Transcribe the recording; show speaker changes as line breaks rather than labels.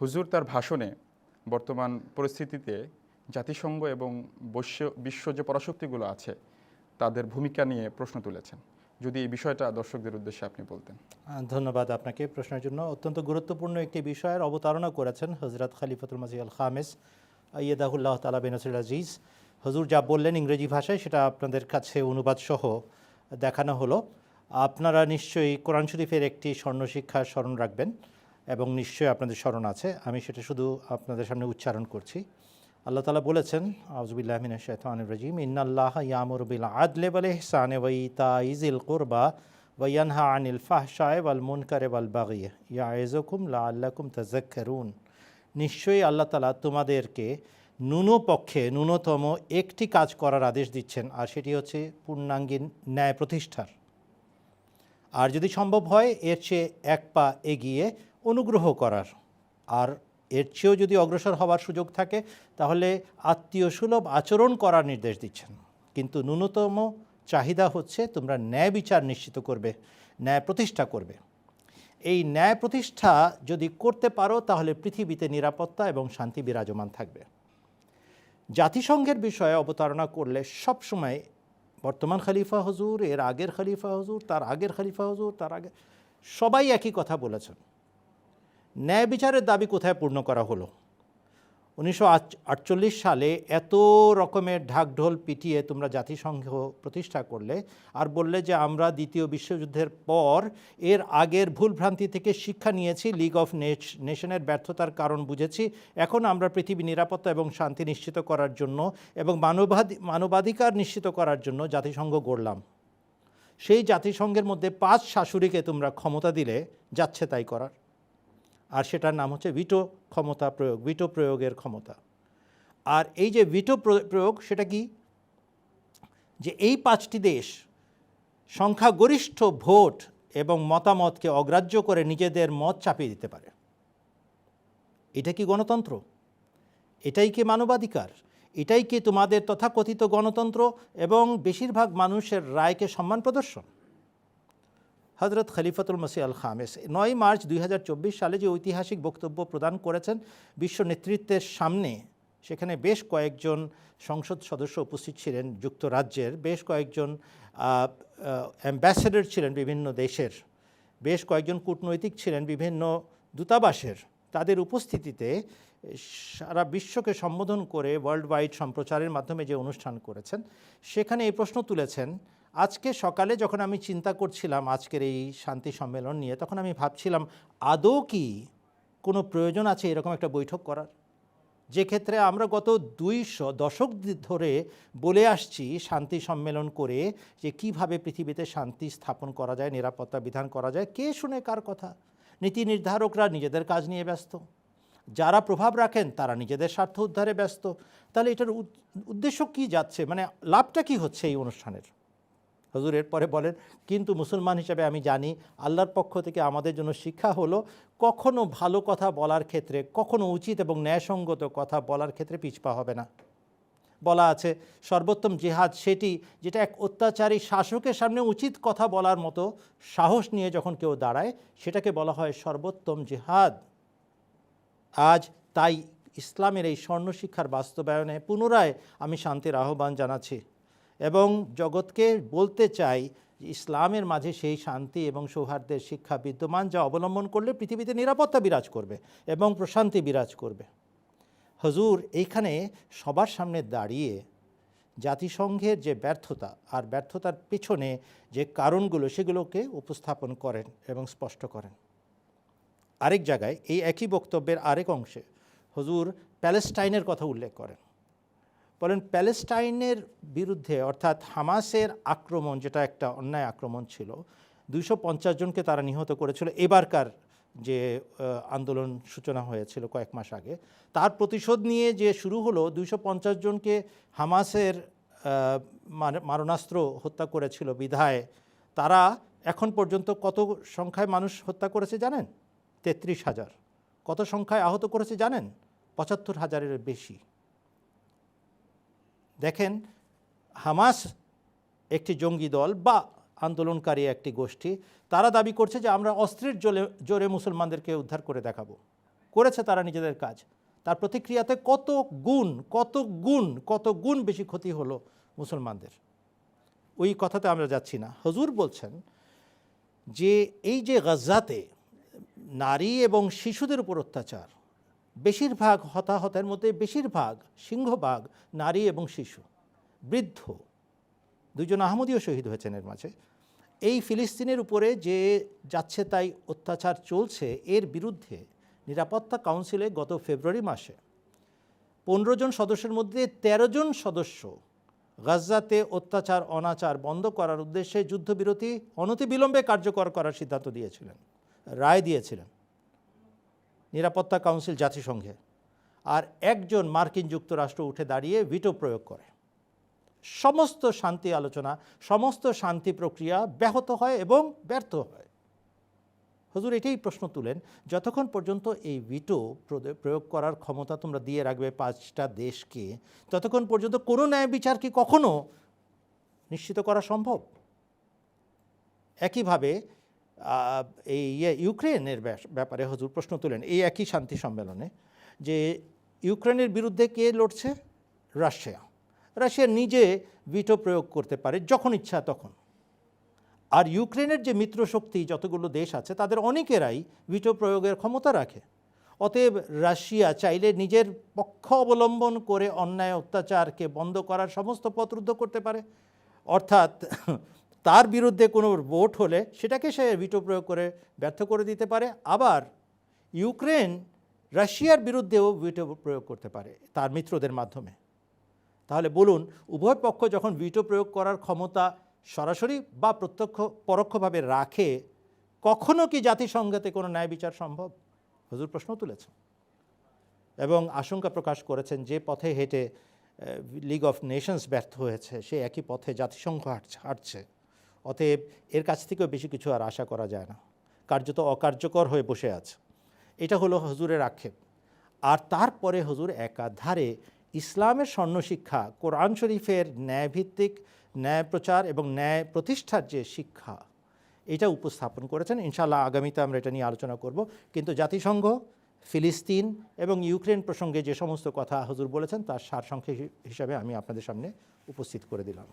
হুজুর তার ভাষণে বর্তমান পরিস্থিতিতে জাতিসংঘ এবং বৈশ্ব বিশ্ব যে পরাশক্তিগুলো আছে, তাদের ভূমিকা নিয়ে প্রশ্ন তুলেছেন। যদি এই বিষয়টা দর্শকদের উদ্দেশ্যে আপনি বলতেন।
ধন্যবাদ আপনাকে প্রশ্নের জন্য। অত্যন্ত গুরুত্বপূর্ণ একটি বিষয়ের অবতারণা করেছেন হজরত খালিফাতুল মাসি আল খামেস ইয়েদাহুল্লাহ তালা বেনসুল আজিজ। হজুর যা বললেন ইংরেজি ভাষায়, সেটা আপনাদের কাছে অনুবাদ সহ দেখানো হলো। আপনারা নিশ্চয়ই কোরআন শরীফের একটি স্বর্ণ শিক্ষা স্মরণ রাখবেন। এবং নিশ্চয়ই আপনাদের স্মরণ আছে। আমি সেটা শুধু আপনাদের সামনে উচ্চারণ করছি। আল্লাহ তালা বলেছেন আউজবিল্লাহ মিনা শৈতান রাজিম, ইন্নাল্লাহ ইয়ামুর বিল আদলে বলে ইহসানে ওয়াই তাইজিল কুরবা ওয়ানহা আনিল ফাহ ফাহশায় ওয়াল মুনকারে ওয়াল বাগিয়া ইয়াজকুম লা আল্লাকুম তাজাক্কারুন নিশ্চয়ই আল্লাহ তালা তোমাদেরকে ন্যূনপক্ষে ন্যূনতম একটি কাজ করার আদেশ দিচ্ছেন, আর সেটি হচ্ছে পূর্ণাঙ্গী ন্যায় প্রতিষ্ঠার। আর যদি সম্ভব হয়, এর চেয়ে এক পা এগিয়ে অনুগ্রহ করার। আর এর চেয়েও যদি অগ্রসর হওয়ার সুযোগ থাকে, তাহলে আত্মীয় সুলভ আচরণ করার নির্দেশ দিচ্ছেন। কিন্তু ন্যূনতম চাহিদা হচ্ছে তোমরা ন্যায় বিচার নিশ্চিত করবে, ন্যায় প্রতিষ্ঠা করবে। এই ন্যায় প্রতিষ্ঠা যদি করতে পারো, তাহলে পৃথিবীতে নিরাপত্তা এবং শান্তি বিরাজমান থাকবে। জাতিসংঘের বিষয়ে অবতারণা করলে সবসময় বর্তমান খলিফা হজুর, এর আগের খলিফা হজুর, তার আগের খলিফা হজুর, তার আগে সবাই একই কথা বলেছেন। ন্যায় বিচারের দাবি কোথায় পূর্ণ করা হলো? উনিশশো আটচল্লিশ সালে এত রকমের ঢাকঢোল পিটিয়ে তোমরা জাতিসংঘ প্রতিষ্ঠা করলে আর বললে যে আমরা দ্বিতীয় বিশ্বযুদ্ধের পর এর আগের ভুলভ্রান্তি থেকে শিক্ষা নিয়েছি লিগ অফ নেশনের ব্যর্থতার কারণ বুঝেছি, এখন আমরা পৃথিবী নিরাপত্তা এবং শান্তি নিশ্চিত করার জন্য এবং মানবাধি, মানবাধিকার নিশ্চিত করার জন্য জাতিসংঘ গড়লাম। সেই জাতিসংঘের মধ্যে পাঁচ শাশুড়িকে তোমরা ক্ষমতা দিলে যাচ্ছে তাই করার। আর সেটার নাম হচ্ছে ভিটো ক্ষমতা প্রয়োগ, ভিটো প্রয়োগের ক্ষমতা। আর এই যে ভিটো প্র- প্রয়োগ, সেটা কি? যে এই পাঁচটি দেশ সংখ্যাগরিষ্ঠ ভোট এবং মতামতকে অগ্রাহ্য করে নিজেদের মত চাপিয়ে দিতে পারে। এটা কি গণতন্ত্র? এটাই কি মানবাধিকার? এটাই কি তোমাদের তথাকথিত গণতন্ত্র? এবং বেশিরভাগ মানুষের রায়কে সম্মান প্রদর্শন? হজরত খলিফাতুল মসি আল খামেস নয় মার্চ দুই হাজার চব্বিশ সালে যে ঐতিহাসিক বক্তব্য প্রদান করেছেন, বিশ্ব নেতৃত্বের সামনে সেখানে বেশ কয়েকজন সংসদ সদস্য উপস্থিত ছিলেন যুক্তরাজ্যের, বেশ কয়েকজন অ্যাম্বাসেডর ছিলেন বিভিন্ন দেশের, বেশ কয়েকজন কূটনৈতিক ছিলেন বিভিন্ন দূতাবাসের। তাদের উপস্থিতিতে সারা বিশ্বকে সম্বোধন করে ওয়ার্ল্ড ওয়াইড সম্প্রচারের মাধ্যমে যে অনুষ্ঠান করেছেন, সেখানে এই প্রশ্ন তুলেছেন আজকে সকালে যখন আমি চিন্তা করছিলাম আজকের এই শান্তি সম্মেলন নিয়ে, তখন আমি ভাবছিলাম, আদৌ কি কোনো প্রয়োজন আছে এরকম একটা বৈঠক করার? যে ক্ষেত্রে আমরা গত দুই শ- দশক ধরে বলে আসছি শান্তি সম্মেলন করে যে কীভাবে পৃথিবীতে শান্তি স্থাপন করা যায়, নিরাপত্তা বিধান করা যায়, কে শুনে কার কথা? নীতি নির্ধারকরা নিজেদের কাজ নিয়ে ব্যস্ত। যারা প্রভাব রাখেন তারা নিজেদের স্বার্থ উদ্ধারে ব্যস্ত। তাহলে এটার উদ্দেশ্য কি যাচ্ছে? মানে লাভটা কি হচ্ছে এই অনুষ্ঠানের? হজুর এরপরে বলেন, কিন্তু মুসলমান হিসেবে আমি জানি আল্লাহর পক্ষ থেকে আমাদের জন্য শিক্ষা হলো কখনো ভালো কথা বলার ক্ষেত্রে, কখনো উচিত এবং ন্যায়সঙ্গত কথা বলার ক্ষেত্রে পিছপা হবে না। বলা আছে, সর্বোত্তম জেহাদ সেটি যেটা এক অত্যাচারী শাসকের সামনে উচিত কথা বলার মতো সাহস নিয়ে যখন কেউ দাঁড়ায়, সেটাকে বলা হয় সর্বোত্তম জেহাদ। আজ তাই ইসলামের এই স্বর্ণ শিক্ষার বাস্তবায়নে পুনরায় আমি শান্তির আহ্বান জানাচ্ছি। এবং জগৎকে বলতে চাই ইসলামের মাঝে সেই শান্তি এবং সৌহার্দ্যের শিক্ষা বিদ্যমান যা অবলম্বন করলে পৃথিবীতে নিরাপত্তা বিরাজ করবে এবং প্রশান্তি বিরাজ করবে। হজুর, এইখানে সবার সামনে দাঁড়িয়ে জাতিসংঘের যে ব্যর্থতা আর ব্যর্থতার পেছনে যে কারণগুলো সেগুলোকে উপস্থাপন করেন এবং স্পষ্ট করেন। আরেক জায়গায় এই একই বক্তব্যের আরেক অংশে হজুর প্যালেস্টাইনের কথা উল্লেখ করেন। বলেন প্যালেস্টাইনের বিরুদ্ধে অর্থাৎ হামাসের আক্রমণ, যেটা একটা অন্যায় আক্রমণ ছিল, দুইশো পঞ্চাশ জনকে তারা নিহত করেছিল এবারকার যে আন্দোলন সূচনা হয়েছিল কয়েক মাস আগে। তার প্রতিশোধ নিয়ে যে শুরু হলো, দুইশো পঞ্চাশ জনকে হামাসের মারণাস্ত্র হত্যা করেছিল বিধায়। তারা এখন পর্যন্ত কত সংখ্যায় মানুষ হত্যা করেছে জানেন? তেত্রিশ হাজার। কত সংখ্যায় আহত করেছে জানেন? পঁচাত্তর হাজারের বেশি। দেখেন, হামাস একটি জঙ্গি দল বা আন্দোলনকারী একটি গোষ্ঠী, তারা দাবি করছে যে আমরা অস্ত্রের জোরে জোরে মুসলমানদেরকে উদ্ধার করে দেখাবো। করেছে তারা নিজেদের কাজ। তার প্রতিক্রিয়াতে কত গুণ কত গুণ কত গুণ বেশি ক্ষতি হলো মুসলমানদের? ওই কথাতে আমরা যাচ্ছি না। হজুর বলছেন যে, এই যে গাজাতে নারী এবং শিশুদের উপর অত্যাচার বেশিরভাগ হতাহতের মধ্যে বেশিরভাগ সিংহভাগ নারী এবং শিশু, বৃদ্ধ। দুজন আহমদীয় শহীদ হয়েছেন এর মাঝে। এই ফিলিস্তিনের উপরে যে যাচ্ছে তাই অত্যাচার চলছে, এর বিরুদ্ধে নিরাপত্তা কাউন্সিলে গত ফেব্রুয়ারি মাসে পনেরো জন সদস্যের মধ্যে ১৩ জন সদস্য গাজাতে অত্যাচার, অনাচার বন্ধ করার উদ্দেশ্যে যুদ্ধবিরতি, অনতিবিলম্বে কার্যকর করার সিদ্ধান্ত দিয়েছিলেন, রায় দিয়েছিলেন। নিরাপত্তা কাউন্সিল জাতিসংঘে। আর একজন মার্কিন যুক্তরাষ্ট্র উঠে দাঁড়িয়ে ভিটো প্রয়োগ করে। সমস্ত শান্তি আলোচনা, সমস্ত শান্তি প্রক্রিয়া ব্যাহত হয় এবং ব্যর্থ হয়। হুজুর, এটাই প্রশ্ন তুলেন, যতক্ষণ পর্যন্ত এই ভিটো প্রয়োগ করার ক্ষমতা তোমরা দিয়ে রাখবে পাঁচটা দেশকে, ততক্ষণ পর্যন্ত কোনো ন্যায় বিচার কি কখনো নিশ্চিত করা সম্ভব? একইভাবে এই ইয়ে ইউক্রেনের ব্যাপারে হজুর প্রশ্ন তুলেন। এই একই শান্তি সম্মেলনে যে ইউক্রেনের বিরুদ্ধে কে লড়ছে? রাশিয়া। রাশিয়া নিজে ভিটো প্রয়োগ করতে পারে যখন ইচ্ছা তখন। আর ইউক্রেনের যে মিত্র শক্তি যতগুলো দেশ আছে, তাদের অনেকেরাই ভিটো প্রয়োগের ক্ষমতা রাখে। অতএব রাশিয়া চাইলে নিজের পক্ষ অবলম্বন করে অন্যায় অত্যাচারকে বন্ধ করার সমস্ত পথ রুদ্ধ করতে পারে। অর্থাৎ তার বিরুদ্ধে কোনো ভোট হলে সেটাকে সে ভিটো প্রয়োগ করে ব্যর্থ করে দিতে পারে। আবার ইউক্রেন রাশিয়ার বিরুদ্ধেও ভিটো প্রয়োগ করতে পারে তার মিত্রদের মাধ্যমে। তাহলে বলুন, উভয় পক্ষ যখন ভিটো প্রয়োগ করার ক্ষমতা সরাসরি বা প্রত্যক্ষ, পরোক্ষভাবে রাখে, কখনো কি জাতিসংঘাতে কোনো ন্যায় বিচার সম্ভব? হুজুর প্রশ্ন তুলেছেন। এবং আশঙ্কা প্রকাশ করেছেন যে পথে হেঁটে লিগ অফ নেশনস ব্যর্থ হয়েছে, সে একই পথে জাতিসংঘ হাঁটছে হাঁটছে। অতএব এর কাছ থেকেও বেশি কিছু আর আশা করা যায় না। কার্যত অকার্যকর হয়ে বসে আছে। এটা হলো হজুরের আক্ষেপ। আর তারপরে হজুর একাধারে ইসলামের স্বর্ণশিক্ষা, কোরআন শরীফের ন্যায়ভিত্তিক ন্যায় প্রচার এবং ন্যায় প্রতিষ্ঠার যে শিক্ষা, এটা উপস্থাপন করেছেন। ইনশাল্লাহ আগামীতে আমরা এটা নিয়ে আলোচনা করব। কিন্তু জাতিসংঘ, ফিলিস্তিন এবং ইউক্রেন প্রসঙ্গে যে সমস্ত কথা হজুর বলেছেন, তার সারসংক্ষেপ হিসাবে আমি আপনাদের সামনে উপস্থিত করে দিলাম।